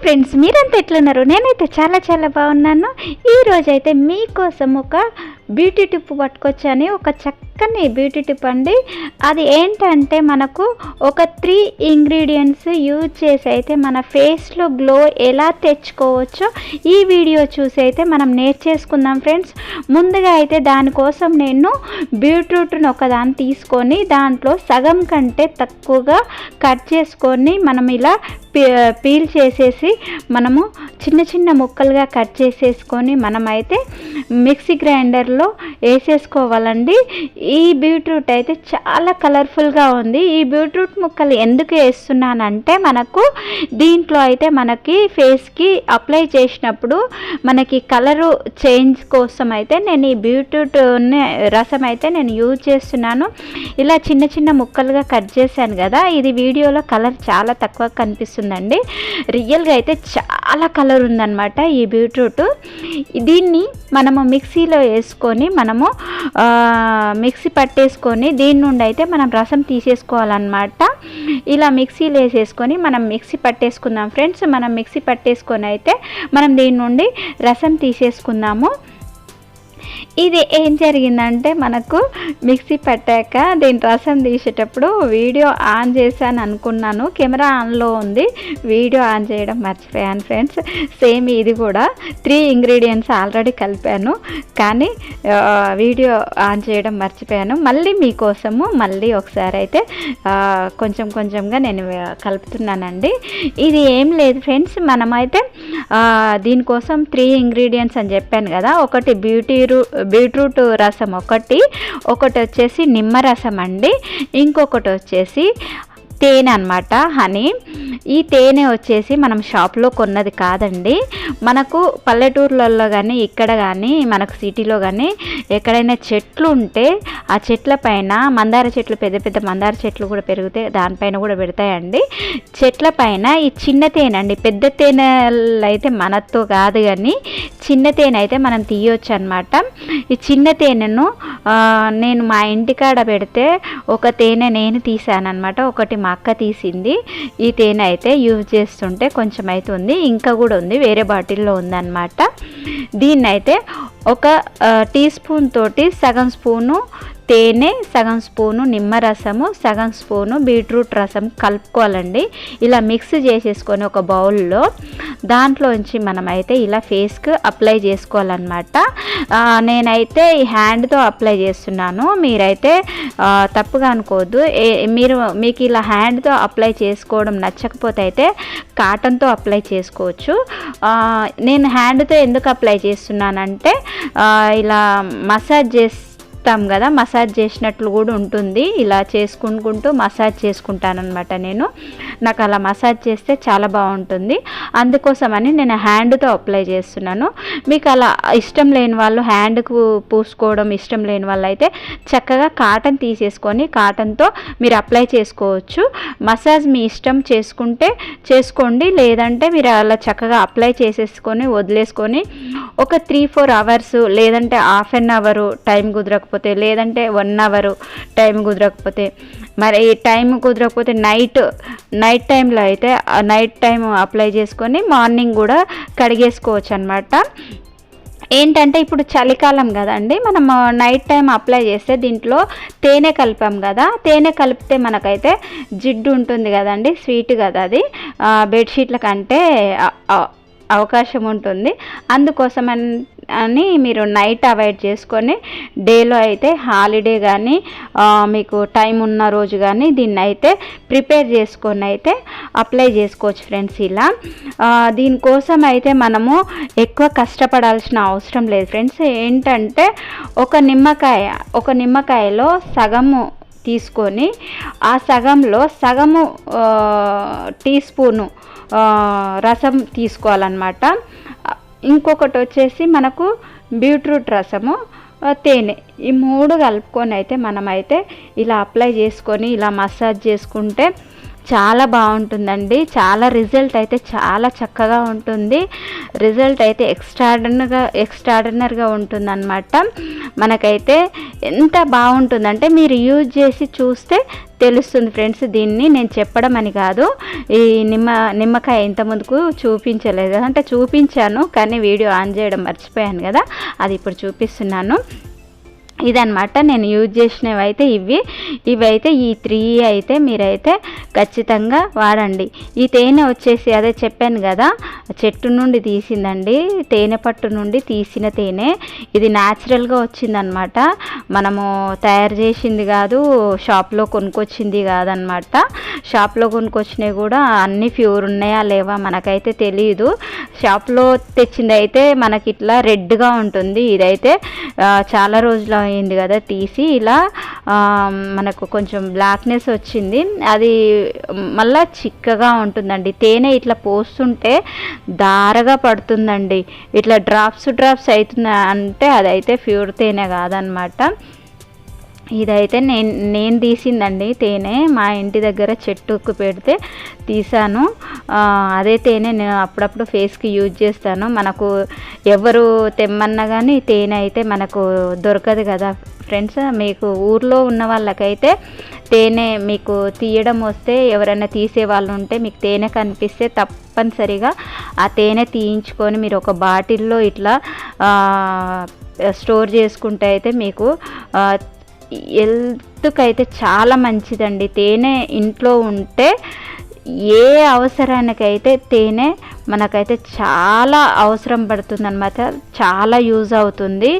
Friends మీరంతా ఎట్లున్నారు? నేనైతే చాలా చాలా బాగున్నాను. ఈరోజైతే మీకోసం ఒక బ్యూటీ టిప్ పట్టుకొచ్చాను. ఒక చక్కని బ్యూటీ టిప్ అండి. అది ఏంటంటే మనకు ఒక త్రీ ఇంగ్రీడియంట్స్ యూజ్ చేసి అయితే మన ఫేస్లో గ్లో ఎలా తెచ్చుకోవచ్చో ఈ వీడియో చూసి అయితే మనం నేర్చేసుకుందాం ఫ్రెండ్స్ ముందుగా అయితే దానికోసం నేను బీట్రూట్ను ఒకదాన్ని తీసుకొని దాంట్లో సగం కంటే తక్కువగా కట్ చేసుకొని మనం ఇలా పీల్ చేసేసి మనము చిన్న చిన్న ముక్కలుగా కట్ చేసేసుకొని మనమైతే మిక్సీ గ్రైండర్లో వేసేసుకోవాలండి. ఈ ఈ బీట్రూట్ అయితే చాలా కలర్ఫుల్గా ఉంది. ఈ బీట్రూట్ ముక్కలు ఎందుకు వేస్తున్నానంటే మనకు దీంట్లో అయితే మనకి ఫేస్కి అప్లై చేసినప్పుడు మనకి కలరు చేంజ్ కోసం అయితే నేను ఈ బీట్రూట్ రసం అయితే నేను యూజ్ చేస్తున్నాను. ఇలా చిన్న చిన్న ముక్కలుగా కట్ చేశాను కదా ఇది వీడియోలో కలర్ చాలా తక్కువ కనిపిస్తుందండి. రియల్గా అయితే చాలా కలర్ ఉందన్నమాట ఈ బీట్రూట్. దీన్ని మనము మిక్సీలో వేసుకొని మనము మిక్స్ మిక్సీ పట్టేసుకొని దీని నుండి అయితే మనం రసం తీసేసుకోవాలన్నమాట. ఇలా మిక్సీలో వేసేసుకొని మనం మిక్సీ పట్టేసుకుందాం ఫ్రెండ్స్. మనం మిక్సీ పట్టేసుకొని అయితే మనం దీని నుండి రసం తీసేసుకుందాము. ఇది ఏం జరిగిందంటే మనకు మిక్సీ పెట్టాక దీని రసం తీసేటప్పుడు వీడియో ఆన్ చేశాను అనుకున్నాను. కెమెరా ఆన్లో ఉంది. వీడియో ఆన్ చేయడం మర్చిపోయాను ఫ్రెండ్స్. సేమ్ ఇది కూడా త్రీ ఇంగ్రీడియంట్స్ ఆల్రెడీ కలిపాను. కానీ వీడియో ఆన్ చేయడం మర్చిపోయాను. మళ్ళీ మీకోసము మళ్ళీ ఒకసారి అయితే కొంచెం కొంచెంగా నేను కలుపుతున్నానండి. ఇది ఏం లేదు ఫ్రెండ్స్. మనమైతే దీనికోసం త్రీ ఇంగ్రీడియంట్స్ అని చెప్పాను కదా. ఒకటి బ్యూటీ బీట్రూట్ రసం ఒకటి ఒకటి వచ్చేసి నిమ్మరసం అండి ఇంకొకటి వచ్చేసి తేనె అనమాట హనీ. ఈ తేనె వచ్చేసి మనం షాప్లో కొన్నది కాదండి. మనకు పల్లెటూర్లలో కానీ ఇక్కడ కానీ మనకు సిటీలో కానీ ఎక్కడైనా చెట్లు ఉంటే ఆ చెట్ల పైన మందార చెట్లు పెద్ద పెద్ద మందార చెట్లు కూడా పెరిగితే దానిపైన కూడా పెడతాయండి. చెట్ల పైన ఈ చిన్న తేనె అండి పెద్ద తేనెలు అయితే మనతో కాదు కానీ చిన్న తేనె అయితే మనం తీయొచ్చు అనమాట ఈ చిన్న తేనెను నేను మా ఇంటికాడ పెడితే ఒక తేనె నేను తీసానమాట ఒకటి మా అక్క తీసింది. ఈ తేనె అయితే యూజ్ చేస్తుంటే కొంచెం అయితే ఉంది ఇంకా కూడా ఉంది వేరే బాటిల్లో ఉందన్నమాట. దీన్నైతే ఒక టీ స్పూన్ తోటి సగం స్పూను తేనె సగం స్పూను నిమ్మరసము సగం స్పూను బీట్రూట్ రసం కలుపుకోవాలండి. ఇలా మిక్స్ చేసేసుకొని ఒక బౌల్లో దాంట్లోంచి మనమైతే ఇలా ఫేస్కి అప్లై చేసుకోవాలన్నమాట. నేనైతే ఈ హ్యాండ్తో అప్లై చేస్తున్నాను. మీరైతే తప్పుగా అనుకోవద్దు. మీరు మీకు ఇలా హ్యాండ్తో అప్లై చేసుకోవడం నచ్చకపోతే అయితే కాటన్తో అప్లై చేసుకోవచ్చు. నేను హ్యాండ్తో ఎందుకు అప్లై చేస్తున్నానంటే ఇలా మసాజ్ చేసి చేస్తాం కదా మసాజ్ చేసినట్లు కూడా ఉంటుంది. ఇలా చేసుకుంటూ మసాజ్ చేసుకుంటానమాట నేను. నాకు అలా మసాజ్ చేస్తే చాలా బాగుంటుంది. అందుకోసమని నేను హ్యాండ్తో అప్లై చేస్తున్నాను. మీకు అలా ఇష్టం లేని వాళ్ళు హ్యాండ్కు పూసుకోవడం ఇష్టం లేని వాళ్ళు అయితే చక్కగా కాటన్ తీసేసుకొని కాటన్తో మీరు అప్లై చేసుకోవచ్చు. మసాజ్ మీ ఇష్టం చేసుకుంటే చేసుకోండి. లేదంటే మీరు అలా చక్కగా అప్లై చేసేసుకొని వదిలేసుకొని ఒక త్రీ ఫోర్ అవర్స్ లేదంటే హాఫ్ అన్ అవరు టైం కుదరకపోతే లేదంటే వన్ అవర్ టైం కుదరకపోతే. మరి టైం కుదరకపోతే నైట్ నైట్ నైట్ టైంలో అయితే నైట్ టైం అప్లై చేసుకొని మార్నింగ్ కూడా కడిగేసుకోవచ్చు అనమాట ఏంటంటే ఇప్పుడు చలికాలం కదండి మనం నైట్ టైం అప్లై చేస్తే దీంట్లో తేనె కలిపాం కదా తేనె కలిపితే మనకైతే జిడ్డు ఉంటుంది కదండి స్వీట్ కదా అది. బెడ్షీట్ల కంటే అవకాశం ఉంటుంది. అందుకోసం అని మీరు నైట్ అవాయిడ్ చేసుకొని డేలో అయితే హాలిడే కానీ మీకు టైం ఉన్న రోజు కానీ దీన్ని అయితే ప్రిపేర్ చేసుకొని అయితే అప్లై చేసుకోవచ్చు ఫ్రెండ్స్ ఇలా. దీనికోసం అయితే మనము ఎక్కువ కష్టపడాల్సిన అవసరం లేదు ఫ్రెండ్స్. ఏంటంటే ఒక నిమ్మకాయ ఒక నిమ్మకాయలో సగము తీసుకొని ఆ సగంలో సగము టీ స్పూను రసం తీసుకోవాలన్నమాట. ఇంకొకటి వచ్చేసి మనకు బీట్రూట్ రసము తేనె. ఈ మూడు కలుపుకొని అయితే మనమైతే ఇలా అప్లై చేసుకొని ఇలా మసాజ్ చేసుకుంటే చాలా బాగుంటుందండి. చాలా రిజల్ట్ అయితే చాలా చక్కగా ఉంటుంది. రిజల్ట్ అయితే ఎక్స్ట్రాడనర్గా ఎక్స్ట్రాడనర్గా ఉంటుందన్నమాట. మనకైతే ఎంత బాగుంటుందంటే మీరు యూజ్ చేసి చూస్తే తెలుస్తుంది ఫ్రెండ్స్ దీన్ని నేను చెప్పడం అని కాదు. ఈ నిమ్మ నిమ్మకాయ ఇంత ముందుకు చూపించలేదు. అంటే చూపించాను కానీ వీడియో ఆన్ చేయడం మర్చిపోయాను కదా. అది ఇప్పుడు చూపిస్తున్నాను. ఇదనమాట నేను యూజ్ చేసినవి అయితే ఇవి. ఇవి అయితే ఈ త్రీ అయితే మీరైతే ఖచ్చితంగా వాడండి. ఈ తేనె వచ్చేసి అదే చెప్పాను కదా చెట్టు నుండి తీసిందండి. తేనె పట్టు నుండి తీసిన తేనె. ఇది న్యాచురల్గా వచ్చిందనమాట మనము తయారు చేసింది కాదు షాప్లో కొనుక్కొచ్చింది కాదనమాట షాప్లో కొనుక్కొచ్చినవి కూడా అన్ని ప్యూర్ ఉన్నాయా లేవా మనకైతే తెలియదు షాప్లో తెచ్చింది అయితే మనకి ఇట్లా రెడ్గా ఉంటుంది. ఇదైతే చాలా రోజులు అయింది కదా తీసి ఇలా మనకు కొంచెం బ్లాక్నెస్ వచ్చింది. అది మళ్ళా చిక్కగా ఉంటుందండి. తేనె ఇట్లా పోస్తుంటే దారగా పడుతుందండి. ఇట్లా డ్రాప్స్ డ్రాప్స్ అవుతుంది అంటే అదైతే ప్యూర్ తేనె కాదనమాట. ఇదైతే నేను నేను తీసిందండి తేనె. మా ఇంటి దగ్గర చెట్టుకు పెడితే తీసాను. అదే తేనె నేను అప్పుడప్పుడు ఫేస్కి యూజ్ చేస్తాను. మనకు ఎవరు తెమ్మన్నా కానీ తేనె అయితే మనకు దొరకదు కదా. ఫ్రెండ్స్ మీకు ఊర్లో ఉన్న వాళ్ళకైతే తేనె మీకు తీయడం వస్తే ఎవరైనా తీసే వాళ్ళు ఉంటే మీకు తేనె కనిపిస్తే తప్పనిసరిగా ఆ తేనె తీయించుకొని మీరు ఒక బాటిల్లో ఇట్లా స్టోర్ చేసుకుంటే అయితే మీకు హెల్త్కి చాలా మంచిదండి తేనె ఇంట్లో ఉంటే ఏ అవసరానికైతే తేనె మనకైతే చాలా అవసరం పడుతుందన్నమాట చాలా యూజ్ అవుతుంది.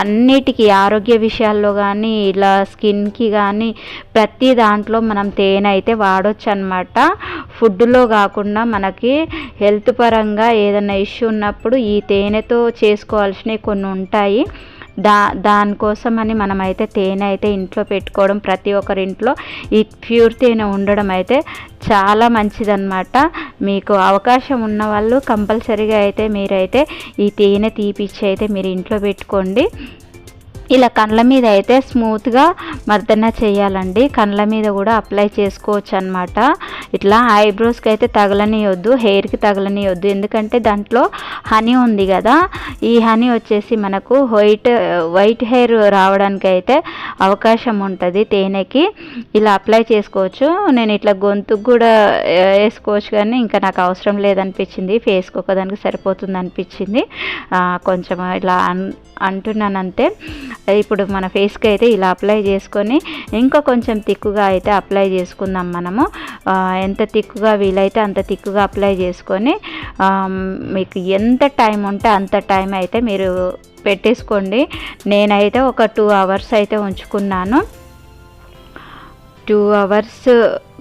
అన్నిటికీ ఆరోగ్య విషయాల్లో కానీ ఇలా స్కిన్కి కానీ ప్రతి దాంట్లో మనం తేనె అయితే వాడవచ్చు అనమాట ఫుడ్లో కాకుండా మనకి హెల్త్ పరంగా ఏదైనా ఇష్యూ ఉన్నప్పుడు ఈ తేనెతో చేసుకోవాల్సినవి కొన్ని ఉంటాయి. దా దానికోసమని మనమైతే తేనె అయితే ఇంట్లో పెట్టుకోవడం ప్రతి ఒక్కరి ఇంట్లో ఈ ప్యూర్ తేనె ఉండడం అయితే చాలా మంచిదన్నమాట. మీకు అవకాశం ఉన్న వాళ్ళు కంపల్సరీగా అయితే మీరైతే ఈ తేనె తీపిచ్చి అయితే మీరు ఇంట్లో పెట్టుకోండి. ఇలా కండ్ల మీద అయితే స్మూత్గా మర్దన చేయాలండి. కండ్ల మీద కూడా అప్లై చేసుకోవచ్చు అనమాట ఇట్లా ఐబ్రోస్కి అయితే తగలనియొద్దు హెయిర్కి తగలనియొద్దు. ఎందుకంటే దాంట్లో హనీ ఉంది కదా. ఈ హనీ వచ్చేసి మనకు వైట్ వైట్ హెయిర్ రావడానికి అయితే అవకాశం ఉంటుంది తేనెకి. ఇలా అప్లై చేసుకోవచ్చు. నేను ఇట్లా గొంతుకు కూడా వేసుకోవచ్చు కానీ ఇంకా నాకు అవసరం లేదనిపించింది. ఫేస్కి ఒకదానికి సరిపోతుంది అనిపించింది కొంచెం ఇలా అంటున్నాను అంతే ఇప్పుడు మన ఫేస్కి అయితే ఇలా అప్లై చేసుకొని ఇంకా కొంచెం తిక్కుగా అయితే అప్లై చేసుకుందాం మనము. ఎంత తిక్కుగా వీలైతే అంత తిక్కుగా అప్లై చేసుకొని మీకు ఎంత టైం ఉంటే అంత టైం అయితే మీరు పెట్టేసుకోండి. నేనైతే ఒక టూ అవర్స్ అయితే ఉంచుకున్నాను. టూ అవర్స్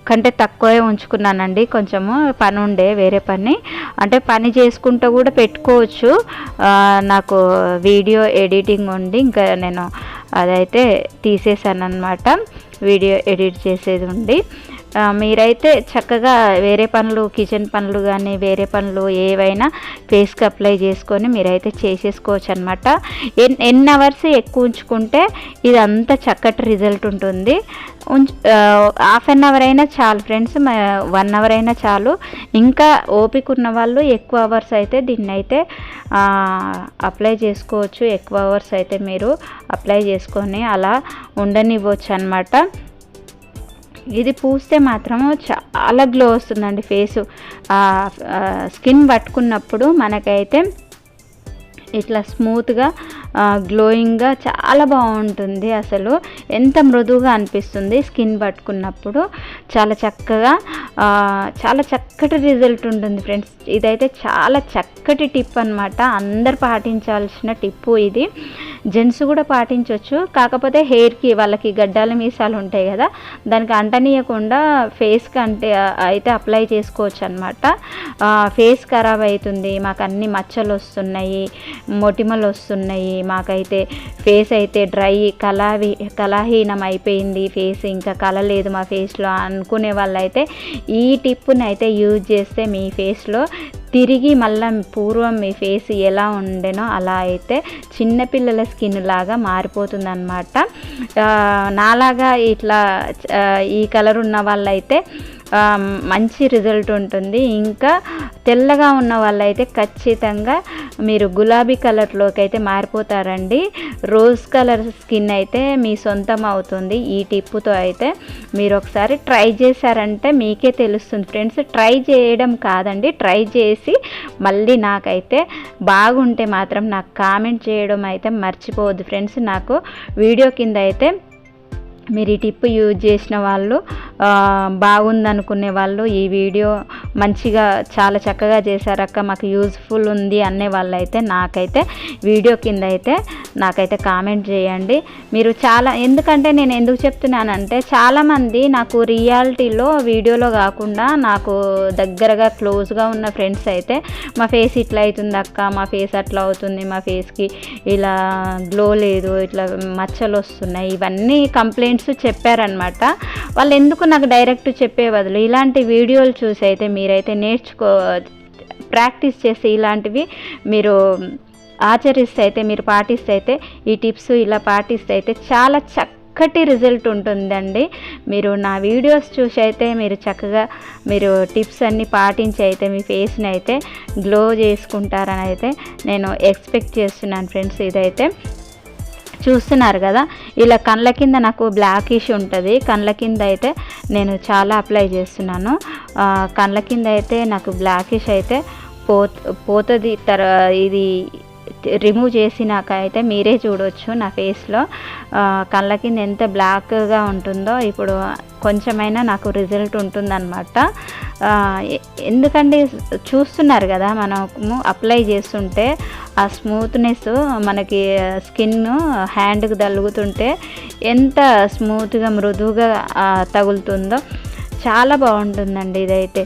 కంటే తక్కువే ఉంచుకున్నానండి. కొంచెము పని ఉండే వేరే పని. అంటే పని చేసుకుంటూ కూడా పెట్టుకోవచ్చు. నాకు వీడియో ఎడిటింగ్ ఉండి ఇంకా నేను అదైతే తీసేసాను అనమాట వీడియో ఎడిట్ చేసేది ఉండి. మీరైతే చక్కగా వేరే పనులు కిచెన్ పనులు కానీ వేరే పనులు ఏవైనా ఫేస్కి అప్లై చేసుకొని మీరైతే చేసేసుకోవచ్చు అనమాట ఎన్ ఎన్ని అవర్స్ ఎక్కువ ఉంచుకుంటే ఇదంతా చక్కటి రిజల్ట్ ఉంటుంది. హాఫ్ అన్ అవర్ అయినా చాలు ఫ్రెండ్స్ వన్ అవర్ అయినా చాలు. ఇంకా ఓపిక ఉన్న వాళ్ళు ఎక్కువ అవర్స్ అయితే దీన్ని అయితే అప్లై చేసుకోవచ్చు. ఎక్కువ అవర్స్ అయితే మీరు అప్లై చేసుకొని అలా ఉండనివ్వచ్చు అనమాట ఇది పూస్తే మాత్రము చాలా గ్లో వస్తుందండి ఫేసు స్కిన్ పట్టుకున్నప్పుడు మనకైతే ఇట్లా స్మూత్గా గ్లోయింగ్గా చాలా బాగుంటుంది అసలు. ఎంత మృదువుగా అనిపిస్తుంది స్కిన్ పట్టుకున్నప్పుడు. చాలా చక్కగా చాలా చక్కటి రిజల్ట్ ఉంటుంది ఫ్రెండ్స్ ఇదైతే చాలా చక్కటి టిప్ అనమాట అందరు పాటించాల్సిన టిప్పు ఇది. జెంట్స్ కూడా పాటించవచ్చు కాకపోతే హెయిర్కి వాళ్ళకి గడ్డాల మీసాలు ఉంటాయి కదా దానికి అంటనీయకుండా ఫేస్కి అంటే అయితే అప్లై చేసుకోవచ్చు అనమాట ఫేస్ ఖరాబ్ అవుతుంది మాకు అన్ని మచ్చలు వస్తున్నాయి మొటిమలు వస్తున్నాయి మాకైతే ఫేస్ అయితే డ్రై కళావి కళాహీనం అయిపోయింది ఫేస్ ఇంకా కళ లేదు మా ఫేస్లో అనుకునే వాళ్ళైతే ఈ టిప్పుని అయితే యూజ్ చేస్తే మీ ఫేస్లో తిరిగి మళ్ళీ పూర్వం మీ ఫేస్ ఎలా ఉండేనో అలా అయితే చిన్నపిల్లల స్కిన్ లాగా మారిపోతుంది అనమాట నాలాగా ఇట్లా ఈ కలర్ ఉన్న వాళ్ళైతే మంచి రిజల్ట్ ఉంటుంది. ఇంకా తెల్లగా ఉన్న వాళ్ళైతే ఖచ్చితంగా మీరు గులాబీ కలర్లోకి అయితే మారిపోతారండి. రోజ్ కలర్ స్కిన్ అయితే మీ సొంతం అవుతుంది. ఈ టిప్పుతో అయితే మీరు ఒకసారి ట్రై చేశారంటే మీకే తెలుస్తుంది. ఫ్రెండ్స్ ట్రై చేయడం కాదండి. ట్రై చేసి మళ్ళీ నాకైతే బాగుంటే మాత్రం నాకు కామెంట్ చేయడం అయితే మర్చిపోవద్దు. ఫ్రెండ్స్ నాకు వీడియో కింద అయితే మీరు ఈ టిప్ యూజ్ చేసిన వాళ్ళు బాగుందనుకునే వాళ్ళు ఈ వీడియో మంచిగా చాలా చక్కగా చేశారక్క మాకు యూజ్ఫుల్ ఉంది అనే వాళ్ళైతే నాకైతే వీడియో కింద అయితే నాకైతే కామెంట్ చేయండి. మీరు చాలా ఎందుకంటే నేను ఎందుకు చెప్తున్నానంటే చాలామంది నాకు రియాలిటీలో వీడియోలో కాకుండా నాకు దగ్గరగా క్లోజ్గా ఉన్న ఫ్రెండ్స్ అయితే మా ఫేస్ ఇట్లా అవుతుంది అక్క మా ఫేస్ అట్లా అవుతుంది మా ఫేస్కి ఇలా గ్లో లేదు ఇట్లా మచ్చలు వస్తున్నాయి ఇవన్నీ కంప్లైంట్ ఫ్రెండ్స్ చెప్పారనమాట వాళ్ళు ఎందుకు నాకు డైరెక్ట్ చెప్పే బదులు ఇలాంటి వీడియోలు చూసి అయితే మీరైతే నేర్చుకో ప్రాక్టీస్ చేసి ఇలాంటివి మీరు ఆచరిస్తే అయితే మీరు పాటిస్తే అయితే ఈ టిప్స్ ఇలా పాటిస్తే అయితే చాలా చక్కటి రిజల్ట్ ఉంటుందండి. మీరు నా వీడియోస్ చూసి అయితే మీరు చక్కగా మీరు టిప్స్ అన్నీ పాటించి అయితే మీ ఫేస్ని అయితే గ్లో చేసుకుంటారని అయితే నేను ఎక్స్పెక్ట్ చేస్తున్నాను ఫ్రెండ్స్ ఇదైతే. చూస్తున్నారు కదా. ఇలా కళ్ళ కింద నాకు బ్లాకిష్ ఉంటుంది. కళ్ళ కింద అయితే నేను చాలా అప్లై చేస్తున్నాను. కళ్ళ కింద అయితే నాకు బ్లాకిష్ అయితే పో పోతుంది. తర్వా ఇది రిమూవ్ చేసినాక అయితే మీరే చూడొచ్చు నా ఫేస్లో కళ్ళ కింద ఎంత బ్లాక్గా ఉంటుందో ఇప్పుడు కొంచెమైనా నాకు రిజల్ట్ ఉంటుందన్నమాట. ఎందుకంటే చూస్తున్నారు కదా మనము అప్లై చేస్తుంటే ఆ స్మూత్నెస్ మనకి స్కిన్ హ్యాండ్కి తగులుతుంటే ఎంత స్మూత్గా మృదువుగా తగులుతుందో చాలా బాగుంటుందండి ఇదైతే.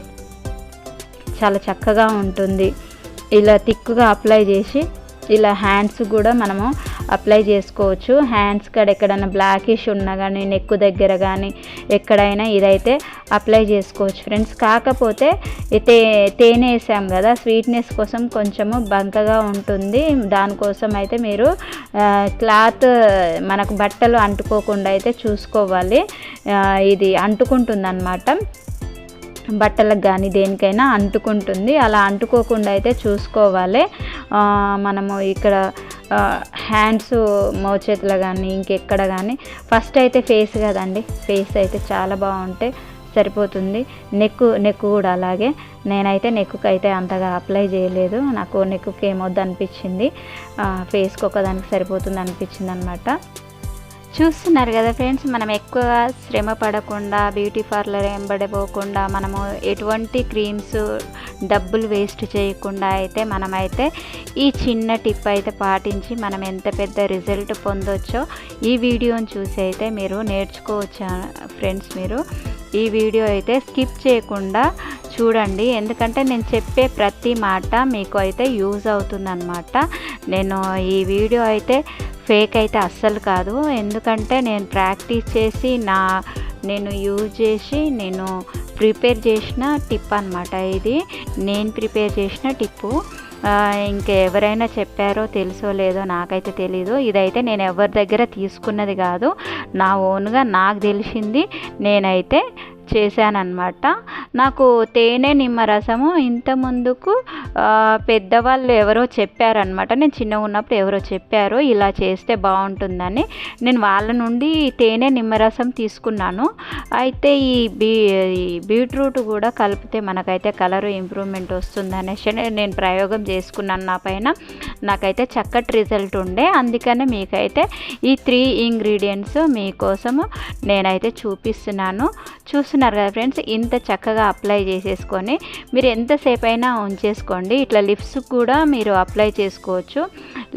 చాలా చక్కగా ఉంటుంది. ఇలా తిక్కుగా అప్లై చేసి ఇలా హ్యాండ్స్ కూడా మనము అప్లై చేసుకోవచ్చు. హ్యాండ్స్ కాడ ఎక్కడైనా బ్లాకిష్ ఉన్నా కానీ నెక్ దగ్గర కానీ ఎక్కడైనా ఇదైతే అప్లై చేసుకోవచ్చు. ఫ్రెండ్స్ కాకపోతే తే తేనె వేసాం కదా స్వీట్నెస్ కోసం కొంచెము బంకగా ఉంటుంది. దానికోసం అయితే మీరు క్లాత్ మనకు బట్టలు అంటుకోకుండా అయితే చూసుకోవాలి. ఇది అంటుకుంటుంది బట్టలకు కానీ దేనికైనా అంటుకుంటుంది. అలా అంటుకోకుండా అయితే చూసుకోవాలి. మనము ఇక్కడ హ్యాండ్స్ మోచేతులు కానీ ఇంకెక్కడ కానీ ఫస్ట్ అయితే ఫేస్ కదండి. ఫేస్ అయితే చాలా బాగుంటే సరిపోతుంది. నెక్ నెక్ కూడా అలాగే. నేనైతే నెక్కు అయితే అంతగా అప్లై చేయలేదు. నాకు నెక్కుకి ఏమొద్దు అనిపించింది ఫేస్కి ఒకదానికి సరిపోతుంది అనిపించింది అనమాట చూస్తున్నారు కదా ఫ్రెండ్స్ మనం ఎక్కువ శ్రమ పడకుండా బ్యూటీ పార్లర్ వెంబడిపోకుండా మనము ఎటువంటి క్రీమ్స్ డబ్బులు వేస్ట్ చేయకుండా అయితే మనమైతే ఈ చిన్న టిప్ అయితే పాటించి మనం ఎంత పెద్ద రిజల్ట్ పొందొచ్చో ఈ వీడియోని చూసి అయితే మీరు నేర్చుకోవచ్చు ఫ్రెండ్స్ మీరు? ఈ వీడియో అయితే స్కిప్ చేయకుండా చూడండి. ఎందుకంటే నేను చెప్పే ప్రతి మాట మీకు అయితే యూజ్ అవుతుందన్నమాట. నేను ఈ వీడియో అయితే ఫేక్ అయితే అస్సలు కాదు. ఎందుకంటే నేను ప్రాక్టీస్ చేసి నా నేను యూజ్ చేసి నేను ప్రిపేర్ చేసిన టిప్ అనమాట ఇది. నేను ప్రిపేర్ చేసిన టిప్పు. ఇంకెవరైనా చెప్పారో తెలుసో లేదో నాకైతే తెలీదు. ఇదైతే నేను ఎవరి దగ్గర తీసుకున్నది కాదు. నా ఓన్గా నాకు తెలిసింది నేనైతే చేశానన్నమాట. నాకు తేనె నిమ్మరసము ఇంత ముందుకు పెద్దవాళ్ళు ఎవరో చెప్పారనమాట నేను చిన్నగా ఉన్నప్పుడు ఎవరో చెప్పారు ఇలా చేస్తే బాగుంటుందని. నేను వాళ్ళ నుండి తేనె నిమ్మరసం తీసుకున్నాను. అయితే ఈ బీ ఈ బీట్రూట్ కూడా కలిపితే మనకైతే కలర్ ఇంప్రూవ్మెంట్ వస్తుందనేసి నేను ప్రయోగం చేసుకున్నాను నా పైన. నాకైతే చక్కటి రిజల్ట్ ఉండే. అందుకనే మీకైతే ఈ త్రీ ఇంగ్రీడియంట్స్ మీకోసము నేనైతే చూపిస్తున్నాను. చూసిన చూస్తున్నారు కదా ఫ్రెండ్స్ ఇంత చక్కగా అప్లై చేసేసుకొని మీరు ఎంతసేపు అయినా ఉంచేసుకోండి. ఇట్లా లిప్స్ కూడా మీరు అప్లై చేసుకోవచ్చు.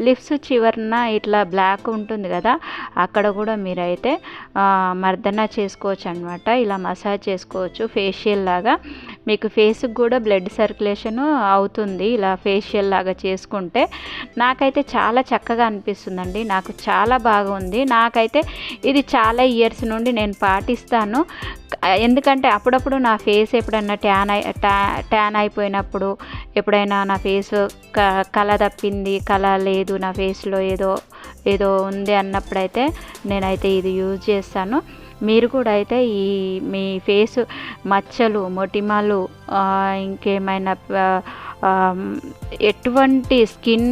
లిప్స్ చివరన ఇట్లా బ్లాక్ ఉంటుంది కదా అక్కడ కూడా మీరైతే మర్దన చేసుకోవచ్చు అనమాట ఇలా మసాజ్ చేసుకోవచ్చు ఫేషియల్ లాగా. మీకు ఫేస్కి కూడా బ్లడ్ సర్క్యులేషన్ అవుతుంది ఇలా ఫేషియల్ లాగా చేసుకుంటే. నాకైతే చాలా చక్కగా అనిపిస్తుందండి. నాకు చాలా బాగుంది. నాకైతే ఇది చాలా ఇయర్స్ నుండి నేను పాటిస్తాను. ఎందుకంటే అప్పుడప్పుడు నా ఫేస్ ఎప్పుడైనా ట్యాన్ అయి ట్యా- ట్యాన్ అయిపోయినప్పుడు ఎప్పుడైనా నా ఫేస్ క కళ తప్పింది కళ లేదు నా ఫేస్లో ఏదో ఏదో ఉంది అన్నప్పుడైతే నేనైతే ఇది యూజ్ చేస్తాను. మీరు కూడా అయితే ఈ మీ ఫేస్ మచ్చలు మొటిమలు ఇంకేమైనా ఎటువంటి స్కిన్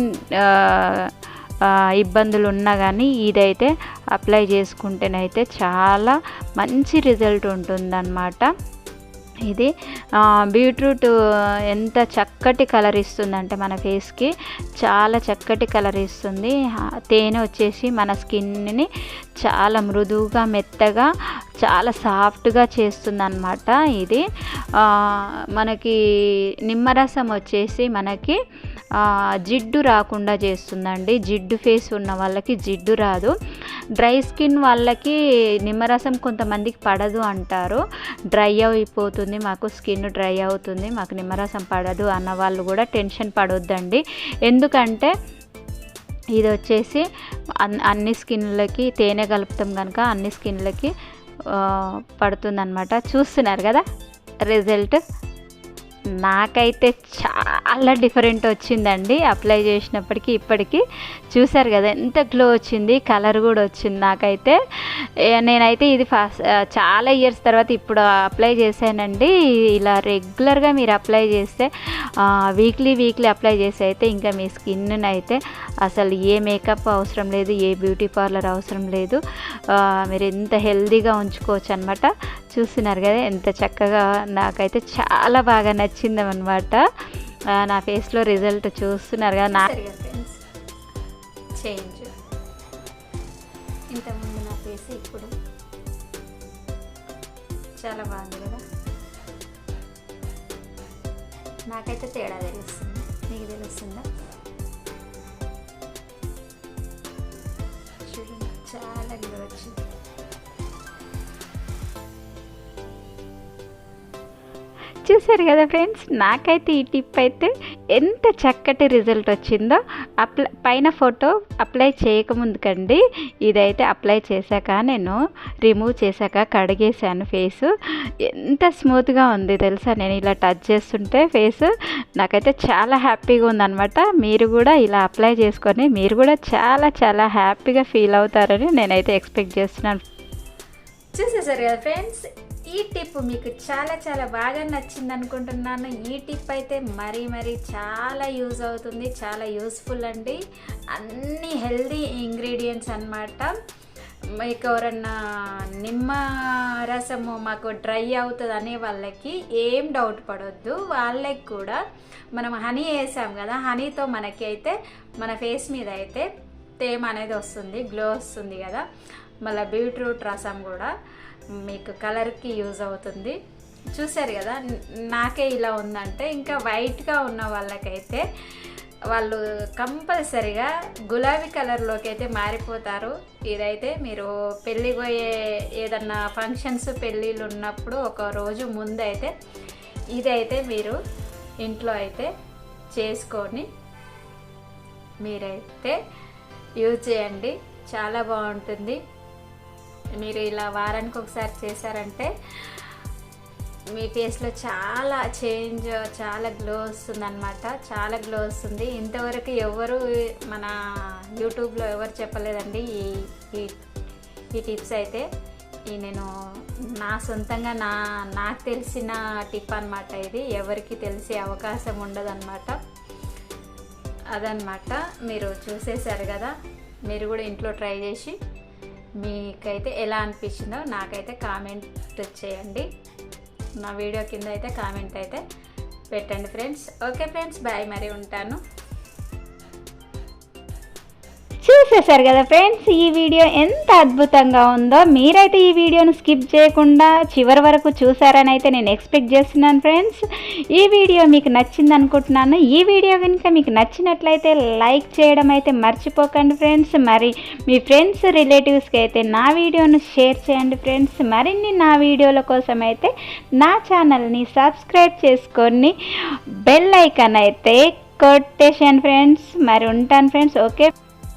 ఇబ్బందులు ఉన్నా కానీ ఇదైతే అప్లై చేసుకుంటేనైతే చాలా మంచి రిజల్ట్ ఉంటుందన్నమాట. ఇది బీట్రూట్ ఎంత చక్కటి కలర్ ఇస్తుందంటే మన ఫేస్కి చాలా చక్కటి కలర్ ఇస్తుంది. తేనె వచ్చేసి మన స్కిన్ని చాలా మృదువుగా మెత్తగా చాలా సాఫ్ట్గా చేస్తుంది అనమాట ఇది మనకి నిమ్మరసం వచ్చేసి మనకి జిడ్డు రాకుండా చేస్తుందండి. జిడ్డు ఫేస్ ఉన్న వాళ్ళకి జిడ్డు రాదు. డ్రై స్కిన్ వాళ్ళకి నిమ్మరసం కొంతమందికి పడదు అంటారు. డ్రై అయిపోతుంది మాకు స్కిన్ డ్రై అవుతుంది మాకు నిమ్మరసం పడదు అన్న వాళ్ళు కూడా టెన్షన్ పడొద్దండి. ఎందుకంటే ఇది వచ్చేసి అన్ అన్ని స్కిన్లకి తేనె కలుపుతాం కనుక అన్ని స్కిన్లకి పడుతుందనమాట చూస్తున్నారు కదా? రిజల్ట్. నాకైతే చాలా డిఫరెంట్ వచ్చిందండి అప్లై చేసినప్పటికీ ఇప్పటికీ. చూసారు కదా ఎంత గ్లో వచ్చింది కలర్ కూడా వచ్చింది నాకైతే. నేనైతే ఇది ఫస్ట్ చాలా ఇయర్స్ తర్వాత ఇప్పుడు అప్లై చేశానండి. ఇలా రెగ్యులర్గా మీరు అప్లై చేస్తే వీక్లీ వీక్లీ అప్లై చేసి అయితే ఇంకా మీ స్కిన్ అయితే అసలు ఏ మేకప్ అవసరం లేదు ఏ బ్యూటీ పార్లర్ అవసరం లేదు. మీరు ఎంత హెల్దీగా ఉంచుకోవచ్చు అనమాట చూస్తున్నారు కదా ఎంత చక్కగా నాకైతే చాలా బాగా నచ్చింది అనమాట నా ఫేస్లో రిజల్ట్ చూస్తున్నారు కదా నా చేంజ్ ఇంతకుముందు నా ఫేస్ ఇప్పుడు చాలా బాగుంది కదా? నాకైతే తేడా తెలుస్తుంది. నీకు తెలుస్తుందా? చూడండి చాలా గ్లో వచ్చింది. చూసారు కదా ఫ్రెండ్స్? నాకైతే ఈ టిప్ అయితే ఎంత చక్కటి రిజల్ట్ వచ్చిందో అప్లై పైన ఫోటో అప్లై చేయకముందుకండి. ఇదైతే అప్లై చేశాక నేను రిమూవ్ చేశాక కడిగేశాను ఫేస్. ఎంత స్మూత్గా ఉంది తెలుసా? నేను ఇలా టచ్ చేస్తుంటే ఫేస్ నాకైతే చాలా హ్యాపీగా ఉందన్నమాట. మీరు కూడా ఇలా అప్లై చేసుకొని మీరు కూడా చాలా చాలా హ్యాపీగా ఫీల్ అవుతారని నేనైతే ఎక్స్పెక్ట్ చేస్తున్నాను. చూసేసారు కదా ఫ్రెండ్స్? ఈ టిప్ మీకు చాలా చాలా బాగా నచ్చింది అనుకుంటున్నాను. ఈ టిప్ అయితే మరీ మరీ చాలా యూజ్ అవుతుంది చాలా యూస్ఫుల్ అండి. అన్ని హెల్దీ ఇంగ్రీడియంట్స్ అన్నమాట. మీకు ఎవరన్నా నిమ్మ రసము మాకు డ్రై అవుతుంది అనే వాళ్ళకి ఏం డౌట్ పడొద్దు. వాళ్ళకి కూడా మనం హనీ వేసాం కదా హనీతో మనకి అయితే మన ఫేస్ మీద అయితే తేమ అనేది వస్తుంది గ్లో వస్తుంది కదా. మళ్ళీ బీట్రూట్ రసం కూడా. మీకు కలర్కి యూజ్ అవుతుంది. చూసారు కదా నాకే ఇలా ఉందంటే ఇంకా వైట్గా ఉన్న వాళ్ళకైతే వాళ్ళు కంపల్సరిగా గులాబీ కలర్లోకి అయితే మారిపోతారు. ఇదైతే మీరు పెళ్ళి పోయే ఏదన్నా ఫంక్షన్స్ పెళ్ళిళ్ళు ఉన్నప్పుడు ఒక రోజు ముందైతే అయితే ఇదైతే మీరు ఇంట్లో అయితే చేసుకొని మీరైతే యూజ్ చేయండి. చాలా బాగుంటుంది. మీరు ఇలా వారానికి ఒకసారి చేశారంటే మీ ఫేస్లో చాలా చేంజ్ చాలా గ్లో వస్తుంది అనమాట చాలా గ్లో వస్తుంది. ఇంతవరకు ఎవరు మన యూట్యూబ్లో ఎవరు చెప్పలేదండి ఈ ఈ ఈ టిప్స్ అయితే. ఈ నేను నా సొంతంగా నా నాకు తెలిసిన టిప్ అనమాట ఇది. ఎవరికి తెలిసే అవకాశం ఉండదన్నమాట. అదనమాట మీరు చూసేశారు కదా. మీరు కూడా ఇంట్లో ట్రై చేసి మీకైతే ఎలా అనిపించిందో నాకైతే కామెంట్ చేయండి. నా వీడియో కింద అయితే కామెంట్ అయితే పెట్టండి ఫ్రెండ్స్. ఓకే ఫ్రెండ్స్ బాయ్ మరి ఉంటాను. చూసేశారు కదా ఫ్రెండ్స్ ఈ వీడియో ఎంత అద్భుతంగా ఉందో. మీరైతే ఈ వీడియోను స్కిప్ చేయకుండా చివరి వరకు చూసారని అయితే నేను ఎక్స్పెక్ట్ చేస్తున్నాను ఫ్రెండ్స్. ఈ వీడియో మీకు నచ్చింది అనుకుంటున్నాను. ఈ వీడియో కనుక మీకు నచ్చినట్లయితే లైక్ చేయడం అయితే మర్చిపోకండి ఫ్రెండ్స్. మరి మీ ఫ్రెండ్స్ రిలేటివ్స్కి అయితే నా వీడియోను షేర్ చేయండి ఫ్రెండ్స్. మరిన్ని నా వీడియోల కోసం అయితే నా ఛానల్ని సబ్స్క్రైబ్ చేసుకొని బెల్ ఐకాన్ అయితే కొట్టేసాను ఫ్రెండ్స్. మరి ఉంటాను ఫ్రెండ్స్. ఓకే.